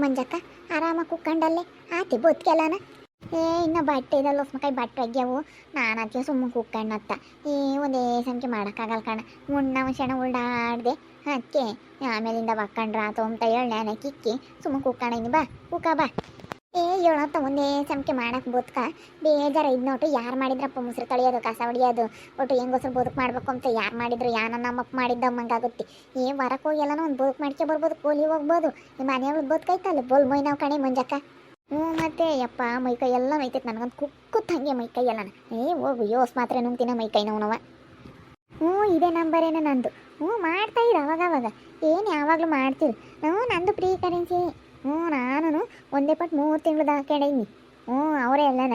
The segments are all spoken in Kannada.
ಮಂಜಕ್ಕ ಆರಾಮಾಗಿ ಕುಕ್ಕಂಡಲ್ಲೇ ಆತಿ ಬದುಕೆಲ್ಲನ ಏ, ಇನ್ನು ಬಟ್ಟೆ ಇದಲ್ಲ ಹೊಸ್ಮಕಾಯಿ ಬಟ್ಟೆ ಒಗ್ಯಾವು. ನಾನು ಅದಕ್ಕೆ ಸುಮ್ಮನೆ ಕುಕ್ಕಣ್ಣತ್ತ ಏ, ಒಂದೇ ಸಂಖ್ಯೆ ಮಾಡೋಕ್ಕಾಗಲ್ಲ ಕಣ. ಉಣ್ಣ, ಶಣ ಉಳ್ಳಾಡ್ದೆ. ಅದಕ್ಕೆ ಆಮೇಲಿಂದ ಬಕ್ಕಂಡ್ರ ಆತು ಅಂತ ಹೇಳಿ ನಾನು ಕಿಕ್ಕಿ ಸುಮ್ಮನೆ ಕುಕ್ಕಣ ಬಾ. ಕುಕ್ಕ ಬಾ. ಏ ಹೇಳತ್ತ ಒಂದೇ ಸಂಖ್ಯೆ ಮಾಡಕ್ಕೆ ಬದುಕ ಬೇಜಾರ ಇದ್ ನೋಟು ಯಾರು ಮಾಡಿದ್ರಪ್ಪ ಮುಸ್ರು ತೊಳೆಯೋದು, ಕಸ ಹೊಡಿಯೋದು. ಒಟ್ಟು ಹೆಂಗೋಸ್ರು ಬದುಕು ಮಾಡ್ಬೇಕು ಅಂತ ಯಾರು ಮಾಡಿದ್ರು ಯಾನ ನಮ್ಮಪ್ಪ ಮಾಡಿದ್ದಮ್ಮಂಗಾಗುತ್ತೆ ಏ ವರಕ್ಕೆ ಹೋಗಿ ಒಂದು ಬದುಕು ಮಾಡ್ಕೆ ಬರ್ಬೋದು, ಕೂಲಿ ಹೋಗ್ಬೋದು. ನಿಮ್ಮ ಮನೆಯವ್ಳು ಬದುಕೈತಲ್ಲ ಬೋಲ್ ಮೊಯ್ ನಾವು ಕಣೆ ಮುಂಜಾಕ ಹ್ಞೂ ಮತ್ತೆ, ಯಪ್ಪ ಮೈಕೈ ಎಲ್ಲ ಮೈತೈತೆ ನನಗಂತ ಕುಕ್ಕುತ್ತ ಮೈ ಮೈಕೈ ಎಲ್ಲನ. ಏ, ಹೋಗು ಯೋಸ್ ಮಾತ್ರ ನುಂಗ್ತಿನ ಮೈಕೈ ನೋವು ಹ್ಞೂ, ಇದೇ ನಂಬರೇನ ನಂದು. ಹ್ಞೂ, ಮಾಡ್ತಾ ಇರು ಅವಾಗ ಅವಾಗ ಏನು ಯಾವಾಗಲೂ ಮಾಡ್ತೀವಿ ಹ್ಞೂ, ನಂದು ಪ್ರೀ ಕರೆನ್ಸಿ. ಹ್ಞೂ ನಾನು ಒಂದೇ ಪಟ್ಟು ಮೂರು ತಿಂಗಳು ಹಾಕೊಂಡೀನಿ ಹ್ಞೂ, ಅವರೇ ಎಲ್ಲನ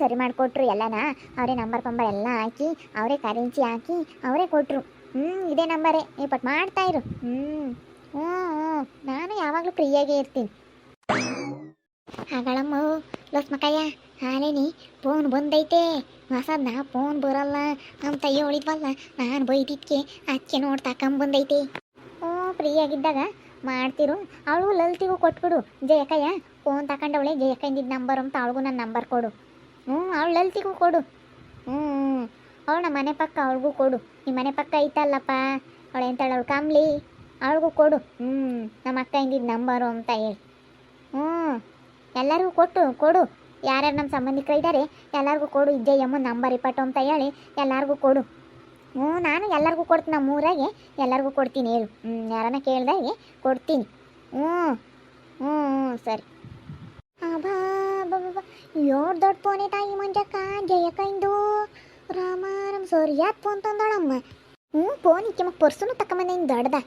ಸರಿ ಮಾಡಿಕೊಟ್ರು, ಎಲ್ಲನ ಅವರೇ ನಂಬರ್ ಪಂಬರ್ ಎಲ್ಲ ಹಾಕಿ, ಅವರೇ ಕರೆನ್ಸಿ ಹಾಕಿ, ಅವರೇ ಕೊಟ್ಟರು ಹ್ಞೂ, ಇದೇ ನಂಬರೇ, ಈ ಪಟ್ಟು ಮಾಡ್ತಾ ಇರು. ಹ್ಞೂ ಹ್ಞೂ ಹ್ಞೂ, ನಾನು ಯಾವಾಗಲೂ ಫ್ರೀಯಾಗೇ ಇರ್ತೀನಿ. ಹಾಗಳಮ್ಮ, ಲೋಸ್ ಮಕ್ಕಯ್ಯ, ಹಾಲೇನಿ, ಫೋನ್ ಬಂದೈತೆ. ಹೊಸದ್ನ ಫೋನ್ ಬರಲ್ಲ ಅಂತ ಹೇಳಿದ್ವಲ್ಲ, ನಾನು ಬೈದಿದ್ಕೆ ಅದಕ್ಕೆ ನೋಡಿ ತಕೊಂಬಂದೈತೆ ಹ್ಞೂ ಫ್ರೀ ಆಗಿದ್ದಾಗ ಮಾಡ್ತಿರು. ಅವಳು ಲಲ್ತಿಗೂ ಕೊಟ್ಬಿಡು. ಜಯಕಯ್ಯ ಫೋನ್ ತಗೊಂಡವಳೆ ಜಯಕಯ್ಯಂದಿದ್ದ ನಂಬರ್ ಅಂತ ಅವಳಿಗೂ ನನ್ನ ನಂಬರ್ ಕೊಡು. ಹ್ಞೂ ಅವಳು ಲಲಿತಿಗೂ ಕೊಡು. ಹ್ಞೂ ಅವಳು ನಮ್ಮ ಮನೆ ಪಕ್ಕ ಅವಳಿಗೂ ಕೊಡು. ನಿಮ್ಮ ಮನೆ ಪಕ್ಕ ಐತಲ್ಲಪ್ಪ ಅವಳು ಎಂತಾಳು ಅವಳು ಕಮ್ಲಿ? ಅವಳಿಗೂ ಕೊಡು. ಹ್ಞೂ ನಮ್ಮ ಅಕ್ಕ ಹಿಂದಿದ್ದ ನಂಬರು ಅಂತ ಹೇಳಿ. ಹ್ಞೂ ಎಲ್ಲರಿಗೂ ಕೊಟ್ಟು, ಕೊಡು. ಯಾರ್ಯಾರು ನಮ್ಮ ಸಂಬಂಧಿಕರು ಇದ್ದಾರೆ ಎಲ್ಲರಿಗೂ ಕೊಡು. ಇಜ್ಜಯ್ಯಮ್ಮ ನಂಬರ್ ಇಪ್ಪಟ್ಟು ಅಂತ ಹೇಳಿ ಎಲ್ಲರಿಗೂ ಕೊಡು. ಹ್ಞೂ, ನಾನು ಎಲ್ಲರಿಗೂ ಕೊಡ್ತೀನಿ ನಮ್ಮ ಊರಾಗೆ. ಎಲ್ಲರಿಗೂ ಕೊಡ್ತೀನಿ ಹೇಳು. ಹ್ಞೂ, ಯಾರನ್ನ ಕೇಳಿದಾಗೆ ಕೊಡ್ತೀನಿ. ಹ್ಞೂ ಹ್ಞೂ ಹ್ಞೂ, ಸರಿ. ಏಳು ದೊಡ್ಡ ಫೋನೇ ತಾಯಿ ಮಂಜಕ್ಕ? ಜಯಕೈಂದು ರಾಮ ರಾಮ, ಸರಿ ಯಾಕೆ ಫೋನ್ ತಂದಳಮ್ಮ? ಹ್ಞೂ ಫೋನ್ ಇಕ್ಕೆ ಮಕ್ಕ ಪರ್ಸುನು ತಕೊಂಬಂದೆ ಇನ್ನು ದೊಡ್ಡದ.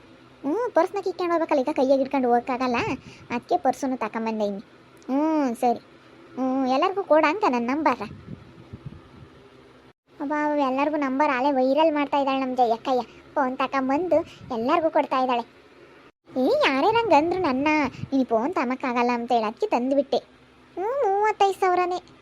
ಹ್ಞೂ, ಪರ್ಸ್ನ ಕಿತ್ಕೊಂಡು ಹೋಗ್ಬೇಕಲ್ಲ ಈಗ ಕೈಯಾಗ ಇಟ್ಕೊಂಡು ಹೋಗೋಕ್ಕಾಗಲ್ಲ? ಅದಕ್ಕೆ ಪರ್ಸುನು ತಕೊಂಬಂದೆ ಹ್ಞೂ, ಸರಿ. ಹ್ಞೂ, ಎಲ್ಲರಿಗೂ ಕೊಡ ಅಂತ ನನ್ನ ನಂಬರ ಅಬ್ಬಾ ಎಲ್ಲರಿಗೂ ನಂಬರ್ ಆಲೆ ವೈರಲ್ ಮಾಡ್ತಾ ಇದ್ದಾಳೆ ನಮ್ಮ ಜಯಕ್ಕಯ್ಯ. ಫೋನ್ ತಗೊಂಬಂದು ಎಲ್ಲರಿಗೂ ಕೊಡ್ತಾ ಇದ್ದಾಳೆ. ಏ, ಯಾರೇ ನಂಗೆ ಅಂದ್ರು ನನ್ನ, ನೀನು ಫೋನ್ ತಮಕ್ಕಾಗಲ್ಲ ಅಂತ ಹೇಳಿ ಅದಕ್ಕೆ ತಂದುಬಿಟ್ಟೆ. ಹ್ಞೂ ಮೂವತ್ತೈದು ಸಾವಿರನೇ.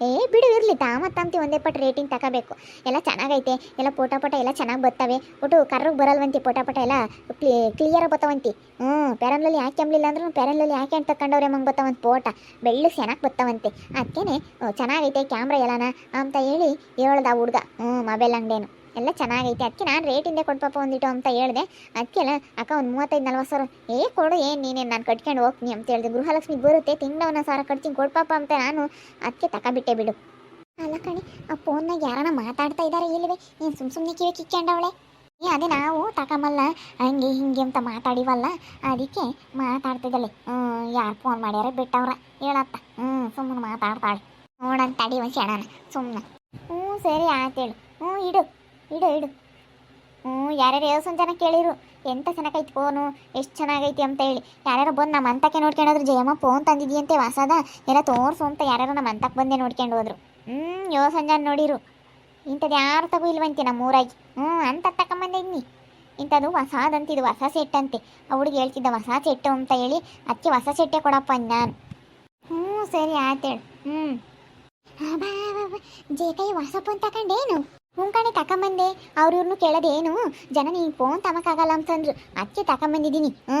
ಏ, ಬಿಡು, ಇರಲಿ. ತಾಮತ್ತಂತಿ ಒಂದೇ ಪಟ್ಟು ರೇಟಿಂಗ್ ತಗೋಬೇಕು ಎಲ್ಲ ಚೆನ್ನಾಗೈತೆ. ಎಲ್ಲ ಪೋಟ ಪೋಟ ಎಲ್ಲ ಚೆನ್ನಾಗಿ ಬರ್ತವೆ. ಒಟ್ಟು ಕರ್ರಿಗೆ ಬರಲ್ವಂತಿ ಪೋಟ ಪೋಟ ಎಲ್ಲ. ಕ್ಲಿ ಕ್ಲಿಯರ್ ಬತ್ತವಂತಿ. ಹ್ಞೂ ಪ್ಯಾರನ್ಲಲ್ಲಿ ಯಾಕೆ ಅಂಬಲಿಲ್ಲ ಅಂದ್ರೂ ಪ್ಯಾರಲಲ್ಲಿ ಯಾಕೆ ಅಂತ ತಗೊಂಡವ್ರೆ ಮಂಗೆ ಬತ್ತವಂತ ಪೋಟ. ಬೆಳ್ಳು ಚೆನ್ನಾಗಿ ಬತ್ತವಂತೆ. ಅದಕ್ಕೇ ಚೆನ್ನಾಗೈತೆ ಕ್ಯಾಮ್ರಾ ಎಲ್ಲನ. ಅಂತ ಹೇಳಿ ಹೇಳ್ದ ಹುಡ್ಗ. ಹ್ಞೂ ಮೊಬೈಲ್ ಅಂಗಡಿಯೇನು ಎಲ್ಲ ಚೆನ್ನಾಗೈತೆ. ಅದಕ್ಕೆ ನಾನು ರೇಟಿಂದೇ ಪಾಪ ಒಂದಿಟ್ಟು ಅಂತ ಹೇಳಿದೆ. ಅದಕ್ಕೆಲ್ಲ ಅಕ್ಕ ಒಂದು ಮೂವತ್ತೈದು, ನಲ್ವತ್ತು ಸಾವಿರ. ಏ ಕೊಡು, ಏನು ನೀನೇನು ನಾನು ಕಟ್ಕೊಂಡು ಹೋಗ್ತೀನಿ ಅಂತ ಹೇಳಿದೆ. ಗೃಹಲಕ್ಷ್ಮಿ ಬರುತ್ತೆ. ತಿಂಗಳವನ್ನ ಸಾರ ಕಟ್ತೀನಿ ಪಾಪ ಅಂತ ನಾನು ಅದಕ್ಕೆ ತಗೊಬಿಟ್ಟೆ ಬಿಡು. ಅಲ್ಲ ಕಣಿ, ಆ ಫೋನ್ನಾಗ ಯಾರನ್ನ ಮಾತಾಡ್ತಾ ಇದ್ದಾರೆ ಇಲ್ಲವೇ ನೀನು ಸುಮ್ಮ ಸುಮ್ಮನೆ ಕಿವಿ ಕಿಕ್ಕೊಂಡವಳೆ? ಏ, ಅದೇ ನಾವು ತಗೊಂಬಲ್ಲ ಹಂಗೆ ಹಿಂಗೆ ಅಂತ ಮಾತಾಡಿವಲ್ಲ. ಅದಕ್ಕೆ ಮಾತಾಡ್ತಿದ್ದಲ್ಲಿ ಹ್ಞೂ ಯಾರು ಫೋನ್ ಮಾಡ್ಯಾರ ಬಿಟ್ಟವ್ರ. ಹೇಳತ್ತ. ಹ್ಞೂ ಸುಮ್ಮನೆ ಮಾತಾಡ್ತಾಳೆ. ನೋಡಂತ ತಡಿ ಒಂದು ಸುಮ್ಮನೆ ಹ್ಞೂ ಸರಿ ಆತೇಳು ಹ್ಞೂ ಇಡು. ಇಡು ಇಡು. ಹ್ಞೂ ಯಾರ್ಯಾರು ಯೋಸನ್ ಜನ ಕೇಳಿರು? ಎಂತ ಚೆನ್ನಾಗೈತೆ ಫೋನು? ಎಷ್ಟು ಚೆನ್ನಾಗೈತಿ ಅಂತ ಹೇಳಿ. ಯಾರ್ಯಾರೋ ಬಂದು ನಮ್ಮ ಅಂತಕ್ಕೆ ನೋಡ್ಕೊಂಡೋದ್ರು, ಜಯಮ್ಮ ಫೋನ್ ತಂದಿದೀಯಂತೆ ವಾಸದ. ಎಲ್ಲ ತೋರ್ಸು ಅಂತ ಯಾರ್ಯಾರೋ ನಮ್ಮ ಅಂತಕ್ಕೆ ಬಂದೆ ನೋಡ್ಕೊಂಡು ಹೋದ್ರು. ಹ್ಞೂ ಯೋಸನ್ ಜನ ನೋಡಿರು? ಇಂಥದ್ದು ಯಾರು ತಗೋ ಇಲ್ವಂತೆ ನಮ್ಮ ಊರಾಗಿ? ಹ್ಞೂ ಅಂತ ತಗೊಂಬಂದಿದ್ನಿ ಇಂಥದ್ದು ಹೊಸದಂತಿದು ಹೊಸ ಸೆಟ್ ಅಂತೆ ಆ ಹುಡುಗಿ ಹೇಳ್ತಿದ್ದ ಹೊಸ ಸೆಟ್ಟು ಅಂತ ಹೇಳಿ ಅದಕ್ಕೆ ಹೊಸ ಸೆಟ್ಟೆ ಕೊಡಪ್ಪ ನಾನು. ಹ್ಞೂ ಸರಿ ಆತೇಳು ಹ್ಞೂ ಜೇಕಾಯಿ ಹೊಸ ಫೋನ್ ತಗೊಂಡೇನು ಹ್ಞೂ ಕಣೆ ಬಂದೆ ಅವ್ರ ಇವ್ರನ್ನು ಕೇಳೋದೇನು? ಜನ ನೀನು ಫೋನ್ ತಮಕಾಗಲ್ಲ ಅಂತಂದ್ರು. ಅದಕ್ಕೆ ತಕೊಂಬಂದಿದ್ದೀನಿ. ಹ್ಞೂ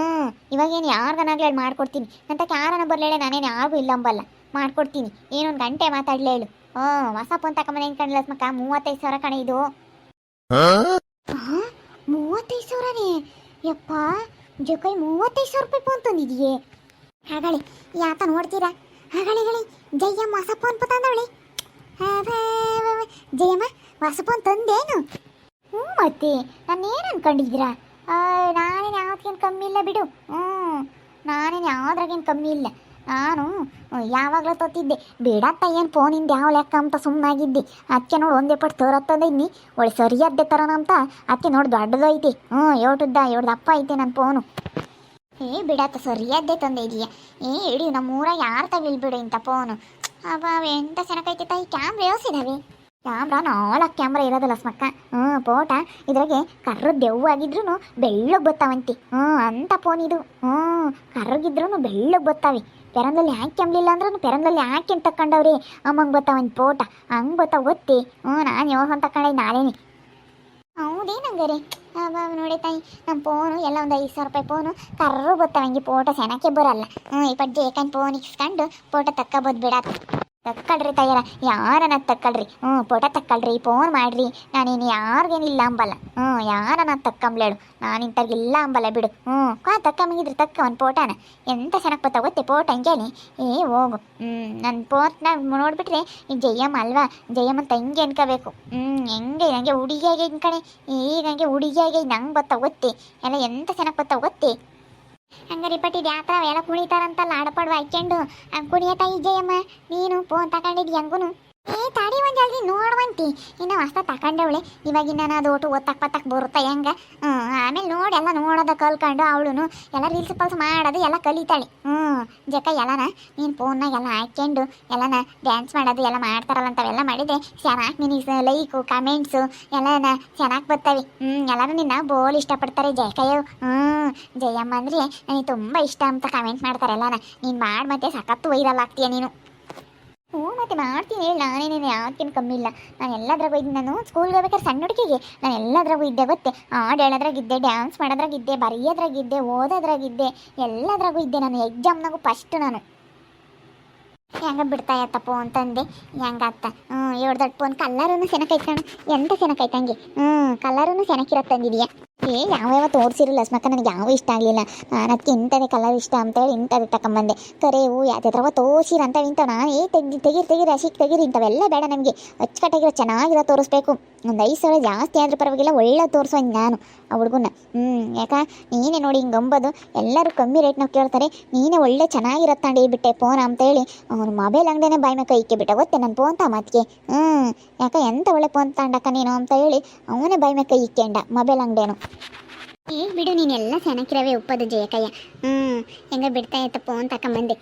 ಇವಾಗೇನು ಯಾರಿಗನಾಗ್ಲಿ ಹೇಳಿ ಮಾಡ್ಕೊಡ್ತೀನಿ? ಅಂತ ಯಾರನ್ನ ಬರಲೇಳೆ ನಾನೇನು ಯಾರಿಗೂ ಇಲ್ಲ ಅಂಬಲ್ಲ. ಮಾಡ್ಕೊಡ್ತೀನಿ. ಏನೊಂದು ಗಂಟೆ ಮಾತಾಡ್ಲೇ ಹೇಳು. ಹ್ಞೂ ಹೊಸ ಫೋನ್ ತಗೊಂಬಂದು ಏನು ಕಣ್ಲ ಮಕ್ಕ ಮೂವತ್ತೈದು ಸಾವಿರ ಕಣೆ ಇದು. ಮೂವತ್ತೈದು ಸಾವಿರನೇ? ಯಪ್ಪ ಜೊಕೈ ಮೂವತ್ತೈದು ಸಾವಿರ ರೂಪಾಯಿ ಫೋನ್ ತಂದಿದೆಯೇ? ಹಾಗಳಿ ಯಾತ ನೋಡ್ತೀರಾ? ಹಾಗಳಿ ಗಳಿ ಜಯ್ಯಮ್ಮ ಹೊಸ ಫೋನ್ ತಂದವಳಿ. ಜಯಮ್ಮ ಹೊಸ ಫೋನ್ ತಂದೇನು? ಹ್ಞೂ ಮತ್ತೆ, ನಾನೇನು ಅನ್ಕೊಂಡಿದ್ದೀರಾ? ನಾನೇನು ಯಾವ್ದಕ್ಕೇನು ಕಮ್ಮಿ ಇಲ್ಲ ಬಿಡು. ಹ್ಞೂ, ನಾನೇನು ಯಾವ್ದ್ರಾಗೇನು ಕಮ್ಮಿ ಇಲ್ಲ. ನಾನು ಯಾವಾಗಲೂ ತೊತ್ತಿದ್ದೆ ಬೇಡತ್ತ ಏನು ಫೋನಿಂದ ಯಾವ ಲೆಕ್ಕ ಅಂತ ಸುಮ್ಮನಾಗಿದ್ದೆ ಅದಕ್ಕೆ ನೋಡಿ ಒಂದೇ ಪಟ್ಟು ತೋರತ್ತಂದಿದ್ನಿ ಒಳ್ಳೆ ಸರಿಯಾದ್ದೆ ತರೋಣ ಅಂತ. ಅದಕ್ಕೆ ನೋಡಿ ದೊಡ್ಡದು ಐತಿ ಹ್ಞೂ ಏಟುದ್ದ ಏಳು ಅಪ್ಪ ಐತೆ ನನ್ನ ಫೋನು ಏ ಬಿಡತ್ತ ಸರಿಯಾದ್ದೇ ತಂದೆ ಇದೆಯಾ ಏ, ಇಡಿ ನಮ್ಮ ಊರಾಗ ಯಾರು ತಗಿಲ್ಬಿಡು ಇಂಥ ಫೋನು ಅವ ಎಂತ ಚೆನ್ನಾಗೈತೆ ತಾಯಿ? ಕ್ಯಾಮ್ರಾ ಯೋಸಿದಾವೆ ಕ್ಯಾಮ್ರಾ ನಾಲ್ಕು ಕ್ಯಾಮ್ರಾ ಇರೋದಲ್ಲ ಸ್ಮಕ್ಕ? ಹ್ಞೂ ಫೋಟ ಇದ್ರಾಗೆ ಕರ್ರದ್ದು ದೆವ್ವ ಆಗಿದ್ರು ಬೆಳ್ಳಗೆ ಬತ್ತಾವಂತಿ. ಹ್ಞೂ ಅಂಥ ಫೋನ್ ಇದು. ಹ್ಞೂ ಕರ್ರಗಿದ್ರು ಬೆಳ್ಳಗೆ ಬತ್ತಾವೆ. ಪೆರಂದಲ್ಲಿ ಯಾಕೆ ಕೆಮ್ಲಿಲ್ಲ ಅಂದ್ರೂ ಪೆರಂದಲ್ಲಿ ಯಾಕೆ ಅಂತ ತಕೊಂಡವ್ರಿ ಅಮ್ಮಂಗೆ ಬತ್ತಾವಂತ ಫೋಟ ಹಂಗೆ ಬತ್ತಾವ ಗೊತ್ತಿ. ಹ್ಞೂ, ನಾನು ಯಾವಾಗ ತಕೊಂಡೆ ನಾನೇನೆ ಹೌದೇನಂಗಾರೆ? ನೋಡಿ ತಾಯಿ ನಮ್ಮ ಫೋನು ಎಲ್ಲ ಒಂದು ಐದು ಸಾವಿರ ರೂಪಾಯಿ ಫೋನು ಕರ್ರು ಗೊತ್ತಾವ ಹಂಗೆ ಫೋಟೋ ಸೆನಕ್ಕೆ ಬರಲ್ಲ. ಹ್ಞೂ ಪಡ್ಜೆ ಏಕಂದ್ ಫೋನ್ ಇಸ್ಕೊಂಡು ಫೋಟೋ ತಕ್ಕೊಬೋದು ಬಿಡ ತಕ್ಕಳ್ರಿ ತಯ್ಯರ ಯಾರನ್ನ ತಕ್ಕಳ್ರಿ? ಹ್ಞೂ ಫೋಟೋ ತಕ್ಕಳ್ರಿ ಫೋನ್ ಮಾಡ್ರಿ. ನಾನೇನು ಯಾರಿಗೇನಿಲ್ಲ ಅಂಬಲ್ಲ. ಹ್ಞೂ ಯಾರನ್ನ ತಕ್ಕಂಬ್ಲೇಳು. ನಾನು ಇಂಥವ್ರಿಗಿಲ್ಲ ಅಂಬಲ್ಲ ಬಿಡು. ಹ್ಞೂ ಕಾ ತಕ್ಕಂಬಿಗಿದ್ರೆ ತಕ್ಕ ಒಂದು ಫೋಟೋನ ಎಂತ ಚೆನ್ನಾಗಿ ಬತ್ತ ಗೊತ್ತೆ ಫೋಟೋ ಏ, ಹೋಗು. ಹ್ಞೂ ನನ್ನ ಫೋಟ್ನ ನೋಡ್ಬಿಟ್ರೆ ಈ ಜಯಮ್ಮ ಅಲ್ವಾ? ಜಯಮ್ಮ ತಂಜೆ ಅನ್ಕೋಬೇಕು. ಹ್ಞೂ, ಹೆಂಗೆ ನನಗೆ ಹುಡುಗಿಯಾಗೆ ಕಣೆ. ಈಗ ನನಗೆ ಹುಡುಗಿಯಾಗೆ ನಂಗೆ ಬತ್ತ ಗೊತ್ತೆ? ಎಲ್ಲ ಎಂತ ಚೆನ್ನಾಗಿ ಬತ್ತ ಗೊತ್ತೆ? ಹಂಗಾರೆ ಪಟ್ಟಿ ಯಾತ್ರ ಎಲ್ಲ ಕುಣಿತಾರಂತಲ್ಲ ಆಡಪಾಡು ಹಾಕ್ಯಂಡು ಹಂಗೆ ಕುಣಿಯತ ಜಯಮ್ಮ ನೀನು ಫೋನ್ ತಗೊಂಡಿದ್ದು ಹಂಗುನು. ಏ, ತಾಡಿ ಒಂದು ಜಲ್ದಿ ನೋಡುವಂತಿ ಇನ್ನು ಹೊಸ ತಕೊಂಡವಳೆ. ಇವಾಗಿನ ಅದು ಒಟ್ಟು ಓದ್ತಕ್ ಪತ್ತಕ್ ಬರುತ್ತೆ ಹೆಂಗ? ಹ್ಞೂ ಆಮೇಲೆ ನೋಡಿ ಎಲ್ಲ ನೋಡೋದ ಕಲ್ಕೊಂಡು ಅವಳು ಎಲ್ಲ ರೀಲ್ಸ್ ಪಲ್ಸ್ ಮಾಡೋದು, ಎಲ್ಲ ಕಲಿತಾಳೆ. ಹ್ಞೂ ಜಕ ಎಲ್ಲನ, ನೀನು ಫೋನ್ನಾಗ ಎಲ್ಲ ಹಾಕ್ಕೊಂಡು ಎಲ್ಲನ ಡ್ಯಾನ್ಸ್ ಮಾಡೋದು, ಎಲ್ಲ ಮಾಡ್ತಾರಲ್ಲ ಅಂಥವೆಲ್ಲ ಮಾಡಿದ್ರೆ ಚೆನ್ನಾಗಿ ನಿನಗೆ ಲೈಕು ಕಮೆಂಟ್ಸು ಎಲ್ಲನ ಚೆನ್ನಾಗಿ ಬರ್ತವೆ ಹ್ಞೂ ಎಲ್ಲರೂ ನಿನ್ನ ಬೋಲ್ ಇಷ್ಟಪಡ್ತಾರೆ ಜಯಕಯ್ಯ. ಹ್ಞೂ ಜಯಮ್ಮ ಅಂದರೆ ನನಗೆ ತುಂಬ ಇಷ್ಟ ಅಂತ ಕಮೆಂಟ್ ಮಾಡ್ತಾರೆ ಎಲ್ಲನ. ನೀನು ಮಾಡಿ ಮತ್ತೆ ಸಖತ್ತು ವೈರಲ್ ಆಗ್ತೀಯ ನೀನು. ಮತ್ತೆ ಮಾಡ್ತೀನಿ ಹೇಳಿ. ನಾನೇನೇನು ಯಾವತ್ತೇನು ಕಮ್ಮಿ ಇಲ್ಲ. ನಾನು ಎಲ್ಲದ್ರಾಗೂ ಇದ್ದೆ ನಾನು ಸ್ಕೂಲ್ಗೆ ಹೋಗ್ಬೇಕಾದ್ರೆ ಸಣ್ಣ ಹುಡುಗಿಗೆ. ನಾನು ಎಲ್ಲದ್ರಾಗೂ ಇದ್ದೆ, ಗೊತ್ತೆ? ಹಾಡು ಹೇಳೋದ್ರಾಗಿದ್ದೆ ಡ್ಯಾನ್ಸ್ ಮಾಡೋದ್ರಾಗಿದ್ದೆ, ಬರೆಯೋದ್ರಾಗಿದ್ದೆ, ಓದೋದ್ರಾಗಿದ್ದೆ, ಎಲ್ಲದ್ರಾಗೂ ಇದ್ದೆ ನಾನು. ಎಕ್ಸಾಮ್ನಾಗೂ ಫಸ್ಟ್ ನಾನು. ಹೆಂಗ ಬಿಡ್ತಾ ಇತ್ತಪ್ಪೋ ಅಂತಂದೆ. ಹೆಂಗತ್ತ? ಹ್ಞೂ ದೊಡ್ಡ ಫೋನ್ ಕಲ್ಲರೂ ಸೆನಕೈತ್ ಕಣ. ಎಂತ ಸೆನಕೈತ್ ಹ್ಮ್ ಹ್ಞೂ ಕಲ್ಲರೂ ಸೆನಕಿರತ್ತೆ ಏ ಯಾವ್ಯಾವ ತೋರಿಸಿರಲ್ಲ ಅಸ್ಮಕ್ಕ ನನಗೆ ಯಾವ ಇಷ್ಟ ಆಗಲಿಲ್ಲ. ನಾನು ಅದಕ್ಕೆ ಇಂಥದೇ ಕಲರ್ ಇಷ್ಟ ಅಂತೇಳಿ ಇಂಥದ್ದು ತಗೊಂಬಂದೆ ಕರೆವು ಯಾವ್ದಾದ್ರವ ತೋರಿಸಿರ ಅಂತ ಇಂಥವು ನಾನು ಏ ತೆಗಿ ತೆಗಿರಿ ತೆಗಿರಿ ಅಶಿಕ್ ತೆಗಿರಿ ಇಂಥವೆಲ್ಲ ಬೇಡ ನಮಗೆ. ಅಚ್ಚುಕಟ್ಟಾಗಿರೋ ಚೆನ್ನಾಗಿರೋ ತೋರಿಸ್ಬೇಕು. ಒಂದು ಐದು ಸಾವಿರ ಜಾಸ್ತಿ ಆದ್ರೂ ಪರವಾಗಿಲ್ಲ ಒಳ್ಳೆ ತೋರಿಸೋ ನಾನು, ಆ ಹುಡುಗನ ಹ್ಞೂ ಯಾಕ? ನೀನೇ ನೋಡಿ ಹಿಂಗೆ ಅಂಬೋದು ಎಲ್ಲರೂ ಕಮ್ಮಿ ರೇಟ್ನಾಗ ಕೇಳ್ತಾರೆ. ನೀನೇ ಒಳ್ಳೆ ಚೆನ್ನಾಗಿರತ್ತಂಡು ಬಿಟ್ಟೆ ಫೋನ್ ಅಂತೇಳಿ ಅವನು ಮೊಬೈಲ್ ಅಂಗಡಿನೇ ಬಾಯ್ ಮೇಲೆ ಕೈ ಇಕ್ಕಿಬಿಟ್ಟೆ, ಗೊತ್ತೆ ನನ್ನ ಫೋನ್ ತಾ ಮತ್ತಿಗೆ ಹ್ಞೂ ಯಾಕ ಎಂತ ಒಳ್ಳೆ ಫೋನ್ ತಗೊಂಡಕ್ಕ ನೀನು ಅಂತ ಹೇಳಿ, ಅವನೇ ಬಾಯ್ ಮೇಲೆ ಕೈ ಇಕ್ಕೊಂಡ ಮೊಬೈಲ್ ಅಂಗಡಿಯೇನು. ಏ, ಬಿಡು, ನೀನೆಲ್ಲ ಚೆನ್ನಾಗಿರವೆ ಉಪ್ಪದು ಜಯಕಯ್ಯ. ಹ್ಞೂ ಹೆಂಗ ಬಿಡ್ತಾ ಇತ್ತ ಅಂತ ತಕೊಂಬಂದೆ.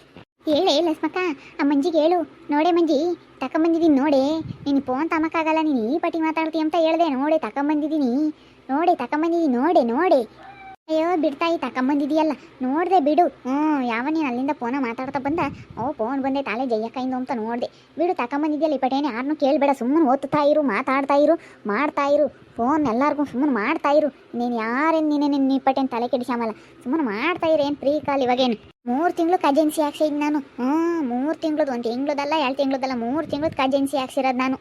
ಹೇಳಿ ಲಸ್ಮಕ್ಕ ಆ ಮಂಜಿಗೆ ಹೇಳು. ನೋಡೆ ಮಂಜಿ ತಕೊಂಬಂದಿದ್ದೀನಿ ನೋಡೆ. ನೀನು ಫೋನ್ ತಮಕ್ಕಾಗಲ್ಲ ನೀನು ಈ ಪಟ್ಟಿ ಮಾತಾಡ್ತೀಯ ಅಂತ ಹೇಳ್ದೆ. ನೋಡೆ ತಕೊಂಬಂದಿದ್ದೀನಿ ನೋಡೆ ತಕೊಂಬಂದಿದ್ದೀನಿ ನೋಡೆ ನೋಡೆ. ಅಯ್ಯೋ ಬಿಡ್ತಾಯಿ ತಕೊಂಬಂದಿದೀಯಲ್ಲ, ನೋಡ್ದೆ ಬಿಡು. ಹ್ಞೂ ಯಾವ ನೀನು ಅಲ್ಲಿಂದ ಫೋನ ಮಾತಾಡ್ತಾ ಬಂದ? ಓ ಫೋನ್ ಬಂದೆ ತಾಳೆ ಜಯ್ಯಕ್ಕೈಂದು ಅಂತ ನೋಡಿದೆ. ಬಿಡು ತಕೊಂಬಂದಿದೆಯಲ್ಲ, ಈ ಪಟೇನೆ ಯಾರನ್ನೂ ಕೇಳಬೇಡ, ಸುಮ್ಮನೆ ಓದ್ತಾ ಇರು, ಮಾತಾಡ್ತಾ ಇರು, ಮಾಡ್ತಾ ಇರು. ಫೋನ್ ಎಲ್ಲರಿಗೂ ಸುಮ್ಮನೆ ಮಾಡ್ತಾ ಇರು. ನೀನು ಯಾರೇನು, ನೀನೇ ನಿನ್ನ ಈ ತಲೆ ಕೆಡಿಸಾಮಲ್ಲ ಸುಮ್ಮನೆ ಮಾಡ್ತಾ ಇರು, ಏನು ಫ್ರೀ ಕಾಲ್ ಇವಾಗೇನು? ಮೂರು ತಿಂಗಳು ಕಜೆನ್ಸಿ ಹಾಕ್ಸಿದ್ ನಾನು? ಹ್ಞೂ ಮೂರು ತಿಂಗಳದ್ದು, ಒಂದು ತಿಂಗಳದಲ್ಲ ಎರಡು ತಿಂಗಳದಲ್ಲ ಮೂರು ತಿಂಗಳದ್ದು ಕಜೆನ್ಸಿ ಹಾಕ್ಸಿರೋದು ನಾನು?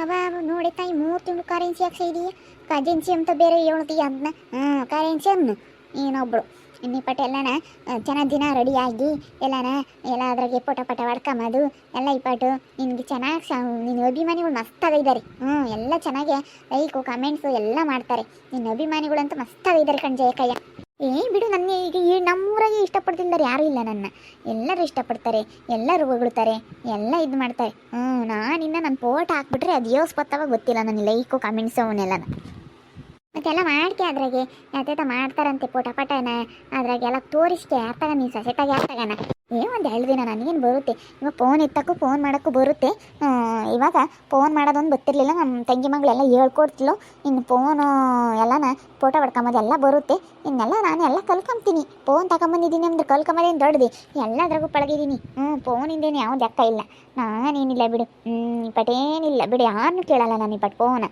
ಅವ ನೋಡಿ ತಾಯಿ, ಮೂರು ತಿಂಗಳು ಕರೆನ್ಸಿ ಹಾಕ್ಸ ಇದೀ ಕಜೆನ್ಸಿ ಅಂತ ಬೇರೆ ಹೇಳ್ತೀಯ ಅದನ್ನ ಹ್ಞೂ ಕರೆನ್ಸಿ ಅನ್ನು ಇನ್ನೊಬ್ಳು ಇನ್ನಿ ಪಟ ಎಲ್ಲನ ಚೆನ್ನಾಗಿ ದಿನ ರೆಡಿಯಾಗಿ ಎಲ್ಲನ, ಎಲ್ಲ ಅದ್ರಾಗೆ ಪಟ ಪಟ ಹೊಡ್ಕೊಂಬದು ಎಲ್ಲ ಪಾಟು, ನಿನ್ಗೆ ಚೆನ್ನಾಗಿ ಸ ನಿನ್ನ ಅಭಿಮಾನಿಗಳು ಮಸ್ತಾಗಿದ್ದಾರೆ ಹ್ಞೂ ಎಲ್ಲ ಚೆನ್ನಾಗೆ ಲೈಕು ಕಮೆಂಟ್ಸು ಎಲ್ಲ ಮಾಡ್ತಾರೆ. ನಿನ್ನ ಅಭಿಮಾನಿಗಳಂತೂ ಮಸ್ತಾಗಿದ್ದಾರೆ ಕಣ್ ಜಯಕಯ್ಯ ಏ, ಬಿಡು ನನ್ನ ಈಗ ಈ ನಮ್ಮೂರಾಗೆ ಇಷ್ಟಪಡ್ತಿದ್ದಾರೆ ಯಾರೂ ಇಲ್ಲ ನನ್ನ. ಎಲ್ಲರೂ ಇಷ್ಟಪಡ್ತಾರೆ, ಎಲ್ಲರೂ ಹೊಗಳ್ತಾರೆ, ಎಲ್ಲ ಇದು ಮಾಡ್ತಾರೆ. ಹ್ಞೂ ನಾನಿನ್ನ ನನ್ನ ಫೋಟೋ ಹಾಕ್ಬಿಟ್ರೆ ಅದು ಯೋಸ್ಪತ್ತವ ಗೊತ್ತಿಲ್ಲ ನನಗೆ ಲೈಕು ಕಮೆಂಟ್ಸು ಅವನ್ನೆಲ್ಲ. ಮತ್ತೆಲ್ಲ ಮಾಡ್ಕೆ ಅದ್ರಾಗೆ? ಯಾತೇತ ಮಾಡ್ತಾರಂತೆ ಪೋಟ ಪಟನ? ಅದ್ರಾಗೆಲ್ಲ ತೋರಿಸ್ಕೆ ಯಾರ್ತಾಗ ನೀನು ಸಸೆತಾಗ ಯಾರ್ತಾಗನ ಏ ಒಂದು ಎರಡು ದಿನ ನನಗೇನು ಬರುತ್ತೆ. ಇವಾಗ ಫೋನ್ ಎತ್ತಕ್ಕೂ ಫೋನ್ ಮಾಡೋಕ್ಕೂ ಬರುತ್ತೆ. ಇವಾಗ ಫೋನ್ ಮಾಡೋದೊಂದು ಗೊತ್ತಿರಲಿಲ್ಲ ನಮ್ಮ ತಂಗಿ ಮಗಳೆಲ್ಲ ಹೇಳ್ಕೊಡ್ತಿಲ್ಲ ಇನ್ನು ಫೋನು ಎಲ್ಲನ ಫೋಟೋ ಹೊಡ್ಕೊಂಬೋದೆಲ್ಲ ಬರುತ್ತೆ. ಇನ್ನೆಲ್ಲ ನಾನು ಎಲ್ಲ ಕಲ್ಕೊಂತೀನಿ. ಫೋನ್ ತಗೊಂಬಂದಿದ್ದೀನಿ ಅಂದ್ರೆ ಕಲ್ಕೊಂಬೋದೇನು ದೊಡ್ಡದು? ಎಲ್ಲದ್ರಾಗೂ ಪಳಗಿದ್ದೀನಿ. ಹ್ಞೂ ಫೋನಿಂದೇನು ಯಾವ್ದು ಅಕ್ಕ ಇಲ್ಲ. ನಾನೇನಿಲ್ಲ ಬಿಡು. ಹ್ಞೂ ಪಟೇನಿಲ್ಲ ಬಿಡು. ಯಾರನ್ನೂ ಕೇಳಲ್ಲ ನಾನು ಪಟ್ ಫೋನ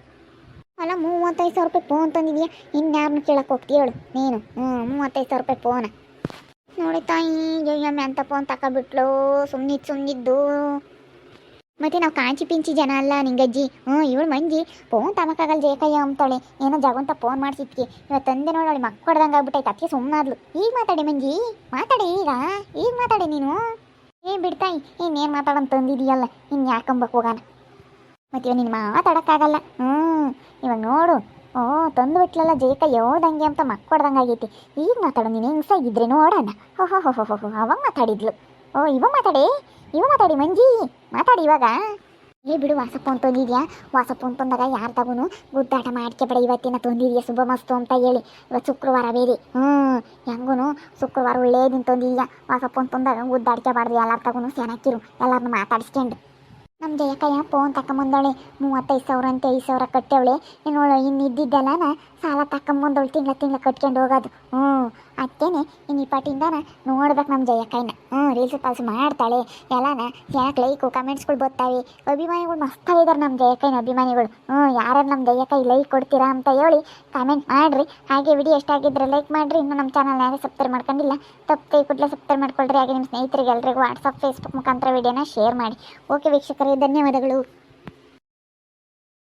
ಅಲ್ಲ, ಮೂವತ್ತೈದು ಸಾವಿರ ರೂಪಾಯಿ ಫೋನ್ ತಂದಿದ್ಯಾ? ಇನ್ಯಾರನ್ನ ಕೇಳಕ್ಕೆ ಹೋಗ್ತೀಯಳು ನೀನು. ಹ್ಞೂ, ಮೂವತ್ತೈದು ಸಾವಿರ ರೂಪಾಯಿ ಫೋನ ನೋಡಿ ತಾಯಿ ಜಯಮ್ಮೆ ಅಂತ ಫೋನ್ ತಗೊಬಿಟ್ಲು ಸುಮ್ಮನಿದ್ದು ಸುಮ್ಮನಿದ್ದು ಮತ್ತೆ ನಾವು ಕಾಂಚಿ ಪಿಂಚಿ ಜನ ಅಲ್ಲ ನಿಂಗಜ್ಜಿ. ಹ್ಞೂ, ಇವಳು ಮಂಜಿ. ಫೋನ್ ತಮಕಾಗಲ್ಲ ಜೇಕಯ್ಯ ಅಂತಾಳೆ ಏನೋ ಜಗಂತ ಫೋನ್ ಮಾಡ್ಸಿದ್ಕೆ. ಇವತ್ತು ತಂದೆ ನೋಡಿ ಮಕ್ಕ ಹೊಡ್ದಂಗೆ ಆಗ್ಬಿಟ್ಟೈತೆ. ಅದಕ್ಕೆ ಸುಮ್ಮನಾದ್ಲು ಈಗ ಮಾತಾಡಿ ಮಂಜಿ. ಮಾತಾಡಿ ಈಗ. ಈಗ ಮಾತಾಡಿ ನೀನು. ಏ ಬಿಡ್ತಾಯಿ ಇನ್ನೇನು ಮಾತಾಡೋಣ ತಂದಿದೀಯಲ್ಲ. ಇನ್ನು ಯಾಕಂಬಕ್ಕೆ ಹೋಗೋಣ ಮತ್ತೆ ನೀನು ಮಾತಾಡೋಕ್ಕಾಗಲ್ಲ. ಹ್ಞೂ, ಇವಾಗ ನೋಡು. ಓ, ತಂದು ಬಿಟ್ಲಲ್ಲ ಜೇಕ ಯೋದಂಗೆ ಅಂತ ಮಕ್ಕೊಡ್ದಂಗೆ ಆಗೈತಿ ಈಗ ಮಾತಾಡು, ನೀನು ಹೆಂಗ್ಸಾಗಿದ್ರೆ ನೋಡೋಣ. ಹೋ ಹೋ ಹೋ ಹೋ ಹೋ ಅವಾಗ ಮಾತಾಡಿದ್ಲು. ಓ, ಇವಾಗ ಮಾತಾಡಿ? ಇವ ಮಾತಾಡಿ ಮಂಜಿ. ಮಾತಾಡಿ ಇವಾಗ. ಏ, ಬಿಡು, ವಾಸಪ್ಪ ಅಂತ ತಂದಿದ್ಯಾ? ವಾಸಪ್ಪ ಅಂತಂದಾಗ ಯಾರು ತಗೋನು ಗುದ್ದಾಟ ಮಾಡ್ಕೆಬೇಡ ಇವತ್ತಿನ ತಂದಿದ್ಯಾ, ಶುಭ ಮಸ್ತು ಅಂತ ಹೇಳಿ. ಇವತ್ತು ಶುಕ್ರವಾರ ಬೇರೆ. ಹ್ಞೂ ಹೆಂಗೂ ಶುಕ್ರವಾರ ಒಳ್ಳೇದಿನ ತಂದಿದ್ಯಾ? ವಾಸಪ್ಪ ಅಂತಂದಾಗ ಗುದ್ದಾಡ್ಕೆಬಾರ್ದು ಎಲ್ಲಾರು ತಗೋನು ಚೆನ್ನಾಗಿರು ಎಲ್ಲರನ್ನು ಮಾತಾಡಿಸ್ಕೊಂಡು. ನಮ್ಮ ಜಯಕಯ್ಯ ಫೋನ್ ತಕೊಂಬಂದವಳೆ ಮೂವತ್ತೈದು ಸಾವಿರ ಅಂತ, ಐದು ಸಾವಿರ ಕಟ್ಟವಳೆ. ಇನ್ನು ಇನ್ನು ಇದ್ದಿದ್ದೆಲ್ಲನ ಸಾಲ ತಕೊಂಬಂದವಳು ತಿಂಗಳ ತಿಂಗಳ ಕಟ್ಕೊಂಡು ಹೋಗೋದು. ಹ್ಞೂ ಅತ್ತೇನೆ ಇನ್ನು ಈ ಪಾಟಿಂದಾನ ನೋಡ್ಬೇಕು ನಮ್ಮ ಜಯಕ್ಕಯ್ಯನ. ಹ್ಞೂ ರೀಲ್ಸ್ ಪಾಲ್ಸ್ ಮಾಡ್ತಾಳೆ. ಎಲ್ಲಾನ ಯಾಕೆ ಲೈಕು ಕಮೆಂಟ್ಸ್ಗಳು ಬರ್ತಾವೆ? ಅಭಿಮಾನಿಗಳು ಮಸ್ತಾಗಿದ್ದಾರೆ ನಮ್ಮ ಜಯಕ್ಕಯ್ಯನ ಅಭಿಮಾನಿಗಳು. ಹ್ಞೂ ಯಾರು ನಮ್ಮ ಜಯಕ್ಕೈ ಲೈಕ್ ಕೊಡ್ತೀರಾ ಅಂತ ಹೇಳಿ ಕಾಮೆಂಟ್ ಮಾಡಿರಿ. ಹಾಗೆ ವಿಡಿಯೋ ಎಷ್ಟಾಗಿದ್ರೆ ಲೈಕ್ ಮಾಡಿರಿ. ಇನ್ನು ನಮ್ಮ ಚಾನಲ್ ಯಾರೇ ಸಬ್ಸ್ಕ್ರೈಬ್ ಮಾಡ್ಕೊಂಡಿಲ್ಲ. ತಪ್ಪದೆ ಕೂಡಲೇ ಸಬ್ಸ್ಕ್ರೈಬ್ ಮಾಡ್ಕೊಳ್ರಿ. ಹಾಗೆ ನಿಮ್ಮ ಸ್ನೇಹಿತರಿಗೆ ಎಲ್ರಿಗೂ ವಾಟ್ಸಪ್ ಫೇಸ್ಬುಕ್ ಮುಖಾಂತರ ವಿಡಿಯೋನ ಶೇರ್ ಮಾಡಿ. ಓಕೆ ವೀಕ್ಷಕರೇ, ಧನ್ಯವಾದಗಳು.